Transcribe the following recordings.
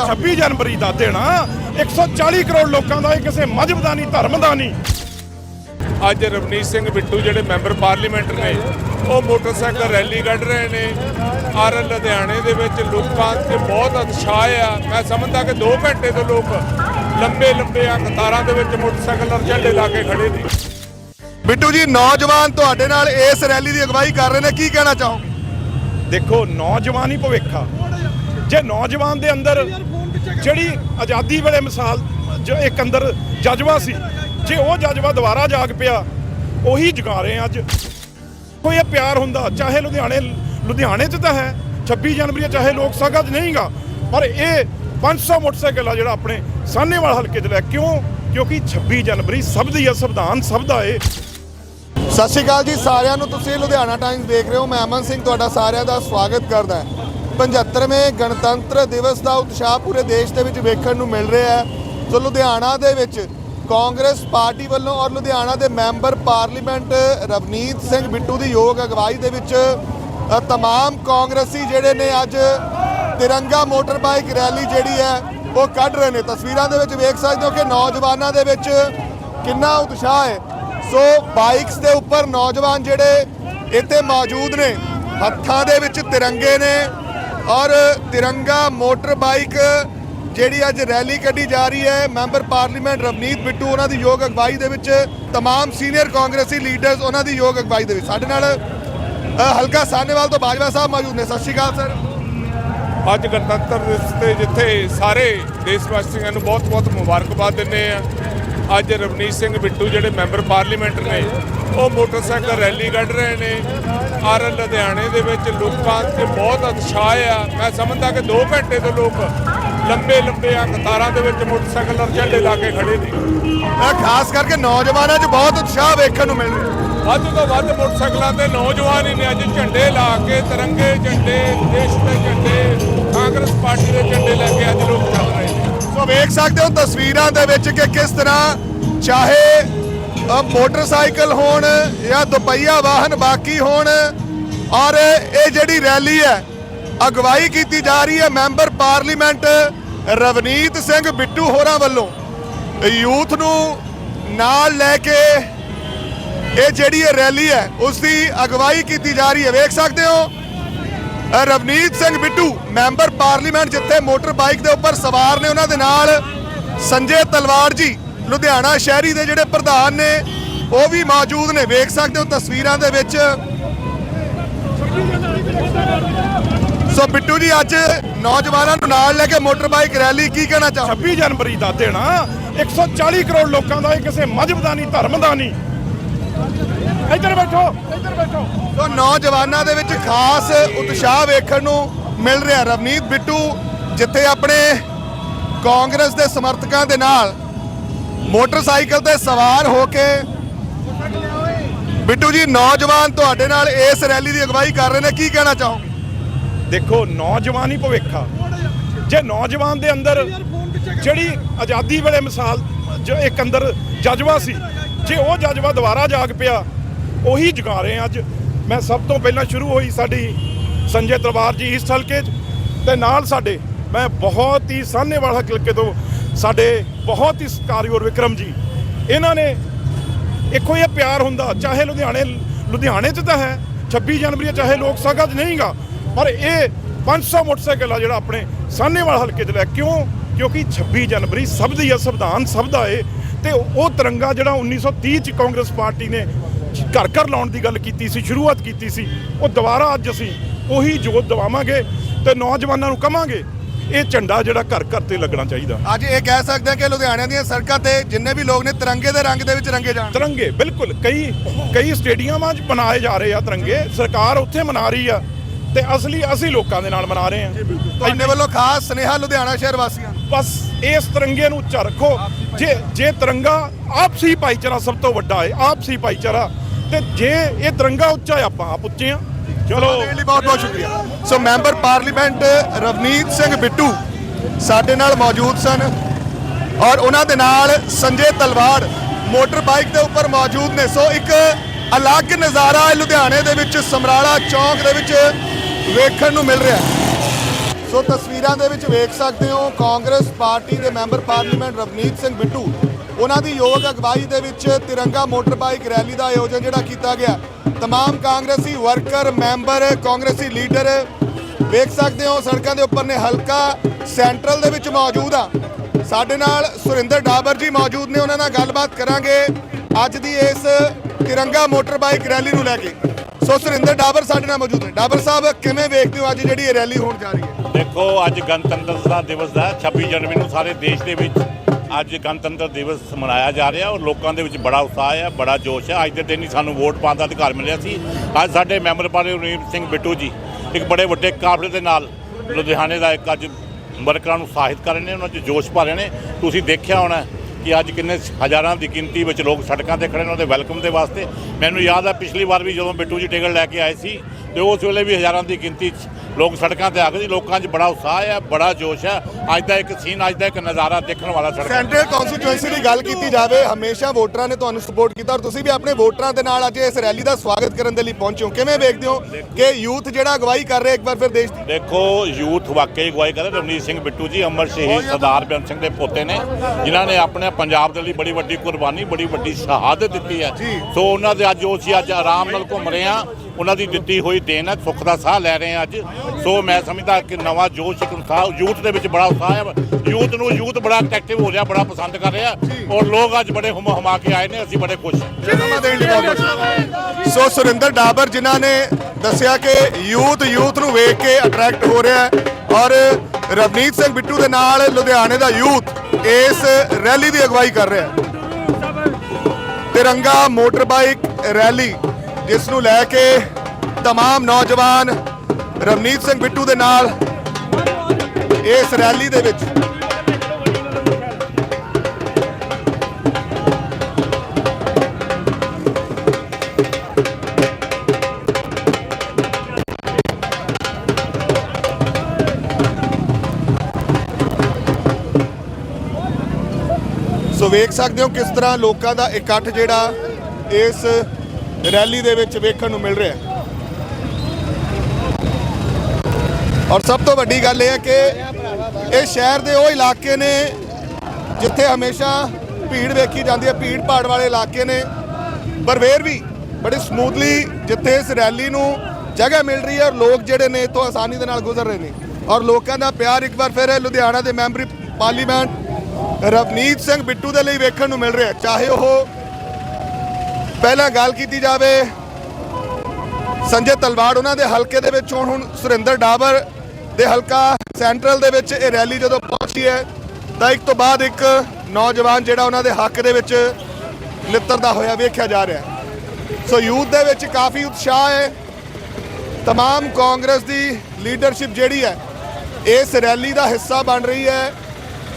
ਚਾਹੋ 26 ਜਨਵਰੀ ਦਾ ਦਿਨ ਆ। 140 ਕਰੋੜ ਲੋਕਾਂ ਦਾ ਇਹ ਕਿਸੇ ਮਜਬ ਦਾ ਨਹੀਂ ਧਰਮ ਦਾ ਨਹੀਂ ਅੱਜ ਰਵਨੀਤ ਸਿੰਘ ਬਿੱਟੂ ਜਿਹੜੇ ਮੈਂਬਰ ਪਾਰਲੀਮੈਂਟ ਨੇ ਉਹ ਮੋਟਰਸਾਈਕਲ ਰੈਲੀ ਕੱਢ ਰਹੇ ਨੇ। ਔਰ ਲੁਧਿਆਣੇ ਦੇ ਵਿੱਚ ਲੋਕਾਂ 'ਚ ਬਹੁਤ ਉਤਸ਼ਾਹ ਆ। ਮੈਂ ਸਮਝਦਾ ਕਿ 2 ਘੰਟੇ ਤੋਂ ਲੋਕ ਲੰਬੇ ਲੰਬੇ ਆ ਕਤਾਰਾਂ ਦੇ ਵਿੱਚ ਮੋਟਰਸਾਈਕਲ ਔਰ ਝੰਡੇ ਲਾ ਕੇ ਖੜੇ ਨੇ। ਬਿੱਟੂ ਜੀ ਨੌਜਵਾਨ ਤੁਹਾਡੇ ਨਾਲ ਇਸ ਰੈਲੀ ਦੀ ਅਗਵਾਈ ਕਰ ਰਹੇ ਨੇ। ਕੀ ਕਹਿਣਾ ਚਾਹੋ ਦੇਖੋ ਨੌਜਵਾਨ ਹੀ ਭਵਿੱਖ ਆ। ਜੇ ਨੌਜਵਾਨ ਦੇ ਅੰਦਰ ਜਿਹੜੀ ਆਜ਼ਾਦੀ ਵੇਲੇ ਮਿਸਾਲ ਜੋ ਇੱਕ ਅੰਦਰ ਜਜ਼ਬਾ ਸੀ, ਜੇ ਉਹ ਜਜ਼ਬਾ ਦੁਬਾਰਾ ਜਾਗ ਪਿਆ, ਉਹੀ ਜਗਾ ਰਹੇ ਅੱਜ। ਕੋਈ ਇਹ ਪਿਆਰ ਹੁੰਦਾ, ਚਾਹੇ ਲੁਧਿਆਣੇ ਲੁਧਿਆਣੇ 'ਚ ਤਾਂ ਹੈ 26 ਜਨਵਰੀ ਚਾਹੇ ਲੋਕ ਸਭਾ 'ਚ ਨਹੀਂਗਾ, ਪਰ ਇਹ 500 ਮੋਟਰਸਾਈਕਲ ਆ ਜਿਹੜਾ ਆਪਣੇ ਸਾਹਨੇਵਾਲ ਹਲਕੇ 'ਚ ਲੈ ਕਿਉਂ? ਕਿਉਂਕਿ 26 ਜਨਵਰੀ ਸਭ ਦੀ ਹੈ ਸੰਵਿਧਾਨ ਸਭ ਦਾ ਏ। ਸਤਿ ਸ਼੍ਰੀ ਅਕਾਲ ਜੀ ਸਾਰਿਆਂ ਨੂੰ, ਤੁਸੀਂ ਲੁਧਿਆਣਾ ਟਾਈਮਸ ਦੇਖ ਰਹੇ ਹੋ, ਮੈਂ ਅਮਨ ਸਿੰਘ, ਤੁਹਾਡਾ ਸਾਰਿਆਂ ਦਾ ਸਵਾਗਤ ਕਰਦਾ 75ਵੇਂ ਗਣਤੰਤਰ ਦਿਵਸ ਦਾ ਉਤਸ਼ਾਹ ਪੂਰੇ ਦੇਸ਼ ਦੇ ਵਿੱਚ ਵੇਖਣ ਨੂੰ ਮਿਲ ਰਿਹਾ ਹੈ। ਸੋ ਲੁਧਿਆਣਾ ਦੇ ਵਿੱਚ ਕਾਂਗਰਸ ਪਾਰਟੀ ਵੱਲੋਂ ਔਰ ਲੁਧਿਆਣਾ ਦੇ ਮੈਂਬਰ ਪਾਰਲੀਮੈਂਟ ਰਵਨੀਤ ਸਿੰਘ ਬਿੱਟੂ ਦੀ ਯੋਗ ਅਗਵਾਈ ਦੇ ਵਿੱਚ ਅ, ਤਮਾਮ ਕਾਂਗਰਸੀ ਜਿਹੜੇ ਨੇ ਅੱਜ ਤਿਰੰਗਾ ਮੋਟਰ ਬਾਈਕ ਰੈਲੀ ਜਿਹੜੀ ਹੈ ਉਹ ਕੱਢ ਰਹੇ ਨੇ। ਤਸਵੀਰਾਂ ਦੇ ਵਿੱਚ ਵੇਖ ਸਕਦੇ ਹੋ ਕਿ ਨੌਜਵਾਨਾਂ ਦੇ ਵਿੱਚ ਕਿੰਨਾ ਉਤਸ਼ਾਹ ਹੈ। ਸੋ ਬਾਈਕਸ ਦੇ ਉੱਪਰ ਨੌਜਵਾਨ ਜਿਹੜੇ ਇੱਥੇ ਮੌਜੂਦ ਨੇ ਹੱਥਾਂ ਦੇ ਵਿੱਚ ਤਿਰੰਗੇ ਨੇ ਔਰ ਤਿਰੰਗਾ ਮੋਟਰ ਬਾਈਕ ਜਿਹੜੀ ਅੱਜ ਰੈਲੀ ਕੱਢੀ ਜਾ ਰਹੀ ਹੈ ਮੈਂਬਰ ਪਾਰਲੀਮੈਂਟ ਰਵਨੀਤ ਬਿੱਟੂ ਉਹਨਾਂ ਦੀ ਯੋਗ ਅਗਵਾਈ ਦੇ ਵਿੱਚ तमाम ਸੀਨੀਅਰ ਕਾਂਗਰਸੀ ਲੀਡਰਸ ਉਹਨਾਂ ਦੀ ਯੋਗ ਅਗਵਾਈ ਦੇ ਵਿੱਚ ਸਾਡੇ ਨਾਲ ਅ, ਹਲਕਾ ਸਾਹਨੇਵਾਲ ਤੋਂ ਬਾਜਵਾ ਸਾਹਿਬ ਮੌਜੂਦ ਨੇ ਸਤਿ ਸ਼੍ਰੀ ਅਕਾਲ ਸਰ ਅੱਜ ਗਣਤੰਤਰ ਦਿਵਸ ਤੇ ਜਿੱਥੇ ਸਾਰੇ ਦੇਸ਼ ਵਾਸੀਆਂ ਨੂੰ ਬਹੁਤ-ਬਹੁਤ ਮੁਬਾਰਕਬਾਦ ਦਿੰਦੇ ਆ ਅੱਜ ਰਵਨੀਤ ਸਿੰਘ ਬਿੱਟੂ ਜਿਹੜੇ ਮੈਂਬਰ ਪਾਰਲੀਮੈਂਟ ਨੇ ਉਹ ਮੋਟਰਸਾਈਕਲ ਰੈਲੀ ਕੱਢ ਰਹੇ ਨੇ ਔਰ ਲੁਧਿਆਣੇ ਦੇ ਵਿੱਚ ਲੋਕਾਂ 'ਚ ਬਹੁਤ ਉਤਸ਼ਾਹ ਆ। ਮੈਂ ਸਮਝਦਾ ਕਿ 2 ਘੰਟੇ ਤੋਂ ਲੋਕ ਲੰਬੇ ਲੰਬੇ ਆ ਕਤਾਰਾਂ ਦੇ ਵਿੱਚ ਮੋਟਰਸਾਈਕਲ ਔਰ ਝੰਡੇ ਲਾ ਕੇ ਖੜੇ ਨੇ। ਅ, ਖਾਸ ਕਰਕੇ ਨੌਜਵਾਨਾਂ 'ਚ ਬਹੁਤ ਉਤਸ਼ਾਹ ਵੇਖਣ ਨੂੰ ਮਿਲ ਰਿਹਾ। ਵੱਧ ਤੋਂ ਵੱਧ ਮੋਟਰਸਾਈਕਲਾਂ ਤੇ ਨੌਜਵਾਨ ਹੀ ਨੇ ਅੱਜ ਝੰਡੇ ਲਾ ਕੇ ਤਿਰੰਗੇ ਝੰਡੇ ਦੇਸ਼ ਦੇ ਝੰਡੇ ਕਾਂਗਰਸ ਪਾਰਟੀ ਦੇ ਝੰਡੇ ਲੈ ਕੇ ਅੱਜ ਲੋਕ ਚੱਲ ਰਹੇ ਨੇ। ਸੋ ਵੇਖ ਸਕਦੇ ਹੋ ਤਸਵੀਰਾਂ ਦੇ ਵਿੱਚ ਕਿ ਕਿਸ ਤਰ੍ਹਾਂ ਚਾਹੇ ਮੋਟਰਸਾਈਕਲ ਹੋਣ ਜਾਂ ਦੁਪਹੀਆ ਵਾਹਨ ਬਾਕੀ ਹੋਣ, ਔਰ ਇਹ ਜਿਹੜੀ ਰੈਲੀ ਹੈ, ਅਗਵਾਈ ਕੀਤੀ ਜਾ ਰਹੀ ਹੈ ਮੈਂਬਰ ਪਾਰਲੀਮੈਂਟ ਰਵਨੀਤ ਸਿੰਘ ਬਿੱਟੂ ਹੋਰਾਂ ਵੱਲੋਂ। ਯੂਥ ਨੂੰ ਨਾਲ ਲੈ ਕੇ ਇਹ ਜਿਹੜੀ ਇਹ ਰੈਲੀ ਹੈ ਉਸ ਦੀ ਅਗਵਾਈ ਕੀਤੀ ਜਾ ਰਹੀ ਹੈ। ਵੇਖ ਸਕਦੇ ਹੋ ਰਵਨੀਤ ਸਿੰਘ ਬਿੱਟੂ, ਮੈਂਬਰ ਪਾਰਲੀਮੈਂਟ ਜਿੱਥੇ ਮੋਟਰ ਬਾਈਕ ਦੇ ਉੱਪਰ ਸਵਾਰ ਨੇ ਉਹਨਾਂ ਦੇ ਨਾਲ ਸੰਜੇ ਤਲਵਾਰ ਜੀ। ਲੁਧਿਆਣਾ ਸ਼ਹਿਰੀ ਦੇ ਜਿਹੜੇ ਪ੍ਰਧਾਨ ਨੇ ਉਹ ਵੀ ਮੌਜੂਦ ਨੇ। ਵੇਖ ਸਕਦੇ ਹੋ ਤਸਵੀਰਾਂ ਦੇ ਵਿੱਚ। ਸੋ ਬਿੱਟੂ ਜੀ ਅੱਜ ਨੌਜਵਾਨਾਂ ਨੂੰ ਨਾਲ ਲੈ ਕੇ ਮੋਟਰ ਬਾਈਕ ਰੈਲੀ ਕੀ ਕਹਿਣਾ ਚਾਹੋ 26 ਜਨਵਰੀ ਦਾ ਦਿਨ ਆ। 140 ਕਰੋੜ ਲੋਕਾਂ ਦਾ ਇਹ ਕਿਸੇ ਮਜਬ ਦਾ ਨਹੀਂ ਧਰਮ ਦਾ ਨਹੀਂ। ਇੱਧਰ ਬੈਠੋ ਇੱਧਰ ਬੈਠੋ। ਸੋ ਨੌਜਵਾਨਾਂ ਦੇ ਵਿੱਚ ਖਾਸ ਉਤਸ਼ਾਹ ਵੇਖਣ ਨੂੰ ਮਿਲ ਰਿਹਾ। ਰਵਨੀਤ ਬਿੱਟੂ ਜਿੱਥੇ ਆਪਣੇ ਕਾਂਗਰਸ ਦੇ ਸਮਰਥਕਾਂ ਦੇ ਨਾਲ ਮੋਟਰਸਾਈਕਲ ਤੇ ਸਵਾਰ ਹੋ ਕੇ ਬਿੱਟੂ ਜੀ, ਨੌਜਵਾਨ ਤੁਹਾਡੇ ਨਾਲ ਇਸ ਰੈਲੀ ਦੀ ਅਗਵਾਈ ਕਰ ਰਹੇ ਨੇ। ਕੀ ਕਹਿਣਾ ਚਾਹੋਗੇ? ਦੇਖੋ, ਨੌਜਵਾਨ ਹੀ ਭਵਿੱਖ। ਆ ਜੇ ਨੌਜਵਾਨ ਦੇ ਅੰਦਰ ਜਿਹੜੀ ਆਜ਼ਾਦੀ ਵੇਲੇ ਮਿਸਾਲ ਜੋ ਇੱਕ ਅੰਦਰ ਜਜ਼ਬਾ ਸੀ, ਜੇ ਉਹ ਜਜ਼ਬਾ ਦੁਬਾਰਾ ਜਾਗ ਪਿਆ, ਉਹੀ ਜਗਾ ਰਹੇ ਆ ਅੱਜ। ਮੈਂ ਸਭ ਤੋਂ ਪਹਿਲਾਂ ਸ਼ੁਰੂ ਹੋਈ ਸਾਡੀ ਸੰਜੇ ਦਰਬਾਰ ਜੀ ਇਸ ਹਲਕੇ 'ਚ, ਤੇ ਨਾਲ ਸਾਡੇ, ਮੈਂ ਬਹੁਤ ਹੀ ਸਾਹਨੇਵਾਲ ਹਲਕੇ ਤੋਂ ਸਾਡੇ ਬਹੁਤ ਹੀ ਸਤਿਕਾਰਯੋਗ ਵਿਕਰਮ ਜੀ, ਇਹਨਾਂ ਨੇ ਇੱਕੋ ਇਹ ਪਿਆਰ ਹੁੰਦਾ, ਚਾਹੇ ਲੁਧਿਆਣੇ ਲੁਧਿਆਣੇ 'ਚ ਤਾਂ ਹੈ 26 ਜਨਵਰੀ ਚਾਹੇ ਲੋਕ ਸਭਾ 'ਚ ਨਹੀਂਗਾ, ਪਰ ਇਹ 500 ਮੋਟਰਸਾਈਕਲ ਆ ਜਿਹੜਾ ਆਪਣੇ ਸਾਹਨੇਵਾਲ ਹਲਕੇ 'ਚ ਲੈ ਕਿਉਂ? ਕਿਉਂਕਿ 26 ਜਨਵਰੀ ਸਭ ਦੀ ਹੈ ਸੰਵਿਧਾਨ ਸਭ ਦਾ ਏ, ਤੇ ਉਹ ਤਿਰੰਗਾ ਜਿਹੜਾ 1930 'ਚ ਕਾਂਗਰਸ ਪਾਰਟੀ ਨੇ ਘਰ ਘਰ ਲਾਉਣ ਦੀ ਗੱਲ ਕੀਤੀ ਸੀ, ਸ਼ੁਰੂਆਤ ਕੀਤੀ ਸੀ, ਉਹ ਦੁਬਾਰਾ ਅੱਜ ਅਸੀਂ ਉਹੀ ਜੋਤ ਦਿਵਾਵਾਂਗੇ ਤੇ ਨੌਜਵਾਨਾਂ ਨੂੰ ਕਵਾਂਗੇ ਇਹ ਝੰਡਾ ਜਿਹੜਾ ਘਰ ਘਰ ਤੇ ਲੱਗਣਾ ਚਾਹੀਦਾ। ਅੱਜ ਇਹ ਕਹਿ ਸਕਦੇ ਹਾਂ ਕਿ ਲੁਧਿਆਣੇ ਦੀਆਂ ਸੜਕਾਂ ਤੇ ਜਿੰਨੇ ਵੀ ਲੋਕ ਨੇ ਤਿਰੰਗੇ ਦੇ ਰੰਗ ਦੇ ਵਿੱਚ ਰੰਗੇ ਜਾਣ। ਤਿਰੰਗੇ ਬਿਲਕੁਲ। ਕਈ ਕਈ ਸਟੇਡੀਅਮਾਂ 'ਚ ਬਣਾਏ ਜਾ ਰਹੇ ਆ ਤਿਰੰਗੇ। ਸਰਕਾਰ ਉੱਥੇ ਮਨਾ ਰਹੀ ਆ ਤੇ ਅਸਲੀ ਅਸੀਂ ਲੋਕਾਂ ਦੇ ਨਾਲ ਮਨਾ ਰਹੇ ਆ। ਤੁਹਾਡੇ ਵੱਲੋਂ ਖਾਸ ਸੁਨੇਹਾ ਲੁਧਿਆਣਾ ਸ਼ਹਿਰ ਵਾਸੀਆਂ ਬਸ ਇਸ ਤਿਰੰਗੇ ਨੂੰ ਉੱਚਾ ਰੱਖੋ। ਜੇ ਜੇ ਤਿਰੰਗਾ ਆਪਸੀ ਭਾਈਚਾਰਾ ਸਭ ਤੋਂ ਵੱਡਾ ਹੈ ਆਪਸੀ ਭਾਈਚਾਰਾ। ਤੇ ਜੇ ਇਹ ਤਿਰੰਗਾ ਉੱਚਾ ਆਪਾਂ ਆਪ ਉੱਚੇ ਆ ਚਲੋ। ਦੇਣ ਲਈ ਬਹੁਤ ਬਹੁਤ ਸ਼ੁਕਰੀਆ। So member parliament Ravneet Singh Bittu ਸਾਡੇ ਨਾਲ ਮੌਜੂਦ ਸਨ ਔਰ ਉਹਨਾਂ ਦੇ ਨਾਲ ਸੰਜੇ ਤਲਵਾੜ ਮੋਟਰ ਬਾਈਕ ਦੇ ਉੱਪਰ ਮੌਜੂਦ ਨੇ। ਸੋ ਇੱਕ ਅਲੱਗ ਨਜ਼ਾਰਾ ਲੁਧਿਆਣੇ ਦੇ ਵਿੱਚ, ਸਮਰਾਲਾ ਚੌਂਕ ਦੇ ਵਿੱਚ ਵੇਖਣ ਨੂੰ ਮਿਲ ਰਿਹਾ ਸੋ ਤਸਵੀਰਾਂ ਦੇ ਵਿੱਚ ਵੇਖ ਸਕਦੇ ਹੋ ਕਾਂਗਰਸ ਪਾਰਟੀ ਦੇ ਮੈਂਬਰ ਪਾਰਲੀਮੈਂਟ ਰਵਨੀਤ ਸਿੰਘ ਬਿੱਟੂ ਉਹਨਾਂ ਦੀ ਯੋਗ ਅਗਵਾਈ ਦੇ ਵਿੱਚ ਤਿਰੰਗਾ ਮੋਟਰ ਬਾਈਕ ਰੈਲੀ ਦਾ ਆਯੋਜਨ ਜਿਹੜਾ ਕੀਤਾ ਗਿਆ तमाम ਕਾਂਗਰਸੀ ਵਰਕਰ ਮੈਂਬਰ ਕਾਂਗਰਸੀ ਲੀਡਰ ਵੇਖ ਸਕਦੇ ਹੋ ਸੜਕਾਂ ਦੇ ਉੱਪਰ ਨੇ ਹਲਕਾ ਸੈਂਟਰਲ ਦੇ ਵਿੱਚ ਮੌਜੂਦ ਆ ਸਾਡੇ ਨਾਲ ਸੁਰਿੰਦਰ ਡਾਬਰ ਜੀ ਮੌਜੂਦ ਨੇ ਉਹਨਾਂ ਨਾਲ ਗੱਲਬਾਤ ਕਰਾਂਗੇ ਅੱਜ ਦੀ ਇਸ ਤਿਰੰਗਾ ਮੋਟਰ ਬਾਈਕ ਰੈਲੀ ਨੂੰ ਲੈ ਕੇ ਸੋ ਸੁਰਿੰਦਰ ਡਾਬਰ ਸਾਡੇ ਨਾਲ ਮੌਜੂਦ ਨੇ ਡਾਬਰ ਸਾਹਿਬ ਕਿਵੇਂ ਵੇਖਦੇ ਹੋ ਅੱਜ ਜਿਹੜੀ ਇਹ ਰੈਲੀ ਹੋਣ ਜਾ ਰਹੀ ਹੈ ਦੇਖੋ ਅੱਜ ਗਣਤੰਤਰ ਦਿਵਸ ਦਾ ਹੈ, 26 ਜਨਵਰੀ ਨੂੰ ਸਾਰੇ ਦੇਸ਼ ਦੇ ਵਿੱਚ ਅੱਜ ਗਣਤੰਤਰ ਦਿਵਸ ਮਨਾਇਆ ਜਾ ਰਿਹਾ ਔਰ ਲੋਕਾਂ ਦੇ ਵਿੱਚ ਬੜਾ ਉਤਸ਼ਾਹ ਹੈ, ਬੜਾ ਜੋਸ਼ ਹੈ। ਅੱਜ ਦੇ ਦਿਨ ਹੀ ਸਾਨੂੰ ਵੋਟ ਪਾਉਣ ਦਾ ਅਧਿਕਾਰ ਮਿਲਿਆ ਸੀ। ਅੱਜ ਸਾਡੇ ਮੈਂਬਰ ਪਾਰਲੀਮੈਂਟ ਰਣਜੀਤ ਸਿੰਘ ਬਿੱਟੂ ਜੀ ਇੱਕ ਬੜੇ ਵੱਡੇ ਕਾਫਲੇ ਦੇ ਨਾਲ ਲੁਧਿਆਣੇ ਦਾ ਇੱਕ ਅੱਜ ਵਰਕਰਾਂ ਨੂੰ ਸਾਹਿਤ ਕਰ ਰਹੇ ਨੇ, ਉਹਨਾਂ 'ਚ ਜੋਸ਼ ਭਰ ਰਹੇ ਨੇ। ਤੁਸੀਂ ਦੇਖਿਆ ਹੋਣਾ ਕਿ ਅੱਜ ਕਿੰਨੇ ਹਜ਼ਾਰਾਂ ਦੀ ਗਿਣਤੀ ਵਿੱਚ ਲੋਕ ਸੜਕਾਂ ਤੇ ਖੜੇ ਨੇ, ਉਹਦੇ ਵੈਲਕਮ ਦੇ ਵਾਸਤੇ। ਮੈਨੂੰ ਯਾਦ ਹੈ ਪਿਛਲੀ ਵਾਰ ਵੀ ਜਦੋਂ ਬਿੱਟੂ ਜੀ ਟਿਕਟ ਲੈ ਕੇ ਆਏ ਸੀ, ਤੇ ਉਸ ਵੇਲੇ ਵੀ ਹਜ਼ਾਰਾਂ ਦੀ ਗਿਣਤੀ 'ਚ ਲੋਕ ਸੜਕਾਂ ਤੇ ਆ ਗਏ ਸੀ ਲੋਕਾਂ 'ਚ ਬੜਾ ਉਤਸ਼ਾਹ ਹੈ ਬੜਾ ਜੋਸ਼ ਹੈ। ਅੱਜ ਦਾ ਇੱਕ ਸੀਨ ਅੱਜ ਦਾ ਇੱਕ ਨਜ਼ਾਰਾ ਦੇਖਣ ਵਾਲਾ ਸੜਕਾਂ ਸੈਂਟਰਲ ਕਨਸਟੀਟੂਐਂਸੀ ਦੀ ਗੱਲ ਕੀਤੀ ਜਾਵੇ ਹਮੇਸ਼ਾ ਵੋਟਰਾਂ ਨੇ ਤੁਹਾਨੂੰ ਸਪੋਰਟ ਕੀਤਾ ਔਰ ਤੁਸੀਂ ਵੀ ਆਪਣੇ ਵੋਟਰਾਂ ਦੇ ਨਾਲ ਅੱਜ ਇਸ ਰੈਲੀ ਦਾ ਸਵਾਗਤ ਕਰਨ ਦੇ ਲਈ ਪਹੁੰਚੇ ਹੋ। ਕਿਵੇਂ ਵੇਖਦੇ ਹੋ ਕਿ ਯੂਥ ਜਿਹੜਾ ਅਗਵਾਈ ਕਰ ਰਿਹਾ ਇੱਕ ਵਾਰ ਫਿਰ ਦੇਸ਼ ਦੀ? ਦੇਖੋ ਯੂਥ ਵਾਕਈ ਅਗਵਾਈ ਕਰ ਰਿਹਾ ਰਵਨੀਤ ਸਿੰਘ ਬਿੱਟੂ ਜੀ ਅਮਰ ਸ਼ਹੀਦ ਸਰਦਾਰ ਬੇਅੰਤ ਸਿੰਘ ਦੇ ਪੋਤੇ ਨੇ ਜਿਨ੍ਹਾਂ ਨੇ ਆਪਣੇ ਪੰਜਾਬ ਦੇ ਲਈ ਬੜੀ ਵੱਡੀ ਕੁਰਬਾਨੀ ਬੜੀ ਵੱਡੀ ਸ਼ਹਾਦਤ ਦਿੱਤੀ ਹੈ। ਸੋ ਉਹਨਾਂ ਦੇ ਅੱਜ ਉਹ ਅਸੀਂ ਅੱਜ ਆਰਾਮ ਨਾਲ ਘੁੰਮ ਰਹੇ ਹਾਂ। ਉਹਨਾਂ ਦੀ ਦਿੱਤੀ ਹੋਈ ਦੇਣ ਹੈ ਸੁੱਖ ਦਾ ਸਾਹ ਲੈ ਰਹੇ ਹਾਂ ਅੱਜ। ਸੋ ਮੈਂ ਸਮਝਦਾ ਕਿ ਨਵਾਂ ਜੋਸ਼ ਇੱਕ ਉਤਸ਼ਾਹ ਯੂਥ ਦੇ ਵਿੱਚ ਬੜਾ ਉਤਸ਼ਾਹ ਹੈ ਯੂਥ ਨੂੰ ਯੂਥ ਬੜਾ ਐਕਟਿਵ ਹੋ ਰਿਹਾ ਬੜਾ ਪਸੰਦ ਕਰ ਰਿਹਾ ਔਰ ਲੋਕ ਅੱਜ ਬੜੇ ਹੁਮ ਹਮਾ ਕੇ ਆਏ ਨੇ ਅਸੀਂ ਬੜੇ ਖੁਸ਼ ਹਾਂ ਸਮਾਂ ਦੇਣ ਲਈ ਬਹੁਤ ਬਹੁਤ ਸੋ ਸੁਰਿੰਦਰ ਡਾਬਰ ਜਿਨ੍ਹਾਂ ਨੇ ਦੱਸਿਆ ਕਿ ਯੂਥ ਯੂਥ ਨੂੰ ਵੇਖ ਕੇ ਅਟਰੈਕਟ ਹੋ ਰਿਹਾ ਹੈ ਔਰ ਰਵਨੀਤ ਸਿੰਘ ਬਿੱਟੂ ਦੇ ਨਾਲ ਲੁਧਿਆਣੇ ਦਾ ਯੂਥ ਇਸ ਰੈਲੀ ਦੀ ਅਗਵਾਈ ਕਰ ਰਿਹਾ ਹੈ ਤਿਰੰਗਾ ਮੋਟਰ ਬਾਈਕ ਰੈਲੀ ਜਿਸ ਨੂੰ ਲੈ ਕੇ तमाम ਨੌਜਵਾਨ ਰਵਨੀਤ ਸਿੰਘ ਬਿੱਟੂ ਦੇ ਨਾਲ ਇਸ ਰੈਲੀ ਦੇ ਵਿੱਚ। ਸੋ ਵੇਖ ਸਕਦੇ ਹੋ ਕਿਸ ਤਰ੍ਹਾਂ ਲੋਕਾਂ ਦਾ ਇਕੱਠ ਜਿਹੜਾ ਇਸ ਰੈਲੀ ਦੇ ਵਿੱਚ ਵੇਖਣ ਨੂੰ ਮਿਲ ਰਿਹਾ ਹੈ। ਔਰ ਸਭ ਤੋਂ ਵੱਡੀ ਗੱਲ ਇਹ ਹੈ ਕਿ ਇਹ ਸ਼ਹਿਰ ਦੇ ਉਹ ਇਲਾਕੇ ਨੇ ਜਿੱਥੇ ਹਮੇਸ਼ਾ ਭੀੜ ਵੇਖੀ ਜਾਂਦੀ ਹੈ, ਭੀੜ ਭਾੜ ਵਾਲੇ ਇਲਾਕੇ ਨੇ। ਪਰ ਫੇਰ ਵੀ ਬੜੇ ਸਮੂਥਲੀ ਜਿੱਥੇ ਇਸ ਰੈਲੀ ਨੂੰ ਜਗ੍ਹਾ ਮਿਲ ਰਹੀ ਹੈ ਔਰ ਲੋਕ ਜਿਹੜੇ ਨੇ ਇਤੋਂ ਆਸਾਨੀ ਦੇ ਨਾਲ ਗੁਜ਼ਰ ਰਹੇ ਨੇ। ਔਰ ਲੋਕਾਂ ਦਾ ਪਿਆਰ ਇੱਕ ਵਾਰ ਫਿਰ ਲੁਧਿਆਣਾ ਦੇ ਮੈਂਬਰੀ ਪਾਰਲੀਮੈਂਟ ਰਵਨੀਤ ਸਿੰਘ ਬਿੱਟੂ ਦੇ ਲਈ ਵੇਖਣ ਨੂੰ ਮਿਲ ਰਿਹਾ ਚਾਹੇ ਉਹ ਪਹਿਲਾਂ ਗੱਲ ਕੀਤੀ ਜਾਵੇ, ਸੰਜੇ ਤਲਵਾੜ ਉਹਨਾਂ ਦੇ ਹਲਕੇ ਦੇ ਵਿੱਚ ਹੁਣ ਸੁਰਿੰਦਰ ਡਾਬਰ ਦੇ ਹਲਕਾ ਸੈਂਟਰਲ ਦੇ ਵਿੱਚ ਇਹ ਰੈਲੀ ਜਦੋਂ ਪਹੁੰਚੀ ਹੈ ਤਾਂ ਇੱਕ ਤੋਂ ਬਾਅਦ ਇੱਕ ਨੌਜਵਾਨ ਜਿਹੜਾ ਉਹਨਾਂ ਦੇ ਹੱਕ ਦੇ ਵਿੱਚ ਨਿੱਤਰਦਾ ਹੋਇਆ ਵੇਖਿਆ ਜਾ ਰਿਹਾ ਹੈ ਸੋ ਯੂਥ ਦੇ ਵਿੱਚ ਕਾਫੀ ਉਤਸ਼ਾਹ ਹੈ तमाम ਕਾਂਗਰਸ ਦੀ ਲੀਡਰਸ਼ਿਪ ਜਿਹੜੀ ਹੈ ਇਸ ਰੈਲੀ ਦਾ ਹਿੱਸਾ ਬਣ ਰਹੀ ਹੈ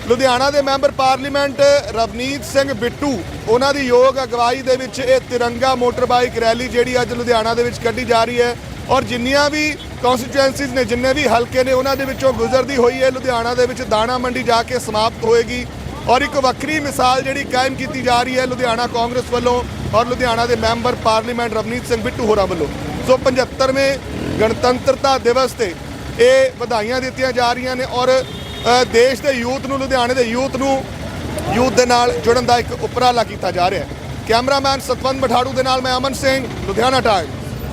ਲੁਧਿਆਣਾ ਦੇ ਮੈਂਬਰ ਪਾਰਲੀਮੈਂਟ ਰਵਨੀਤ ਸਿੰਘ ਬਿੱਟੂ ਉਹਨਾਂ ਦੀ ਯੋਗ ਅਗਵਾਈ ਦੇ ਵਿੱਚ ਇਹ ਤਿਰੰਗਾ ਮੋਟਰ ਬਾਈਕ ਰੈਲੀ ਜਿਹੜੀ ਅੱਜ ਲੁਧਿਆਣਾ ਦੇ ਵਿੱਚ ਕੱਢੀ ਜਾ ਰਹੀ ਹੈ ਔਰ ਜਿੰਨੀਆਂ ਵੀ ਕਨਸਟੀਚੁਐਂਸੀਜ਼ ਨੇ ਜਿੰਨੇ ਵੀ ਹਲਕੇ ਨੇ, ਉਹਨਾਂ ਦੇ ਵਿੱਚੋਂ ਗੁਜ਼ਰਦੀ ਹੋਈ ਹੈ। ਲੁਧਿਆਣਾ ਦੇ ਵਿੱਚ ਦਾਣਾ ਮੰਡੀ ਜਾ ਕੇ ਸਮਾਪਤ ਹੋਏਗੀ। ਔਰ ਇੱਕ ਵੱਖਰੀ ਮਿਸਾਲ ਜਿਹੜੀ ਕਾਇਮ ਕੀਤੀ ਜਾ ਰਹੀ ਹੈ, ਲੁਧਿਆਣਾ ਕਾਂਗਰਸ ਵੱਲੋਂ ਔਰ ਲੁਧਿਆਣਾ ਦੇ ਮੈਂਬਰ ਪਾਰਲੀਮੈਂਟ ਰਵਨੀਤ ਸਿੰਘ ਬਿੱਟੂ ਹੋਰਾਂ ਵੱਲੋਂ। ਸੋ 75ਵੇਂ ਗਣਤੰਤਰਤਾ ਦਿਵਸ ਤੇ ਇਹ ਵਧਾਈਆਂ ਦਿੱਤੀਆਂ ਜਾ ਰਹੀਆਂ ਨੇ ਔਰ ਦੇਸ਼ ਦੇ ਯੂਥ ਨੂੰ, ਲੁਧਿਆਣੇ ਦੇ ਯੂਥ ਨੂੰ ਯੂਥ ਦੇ ਨਾਲ ਜੁੜਨ ਦਾ ਇੱਕ ਉਪਰਾਲਾ ਕੀਤਾ ਜਾ ਰਿਹਾ ਹੈ। ਕੈਮਰਾਮੈਨ ਸਤਵੰਤ ਮਠਾੜੂ ਦੇ ਨਾਲ ਮੈਂ ਅਮਨ ਸਿੰਘ, ਲੁਧਿਆਣਾ ਟਾਈਮ।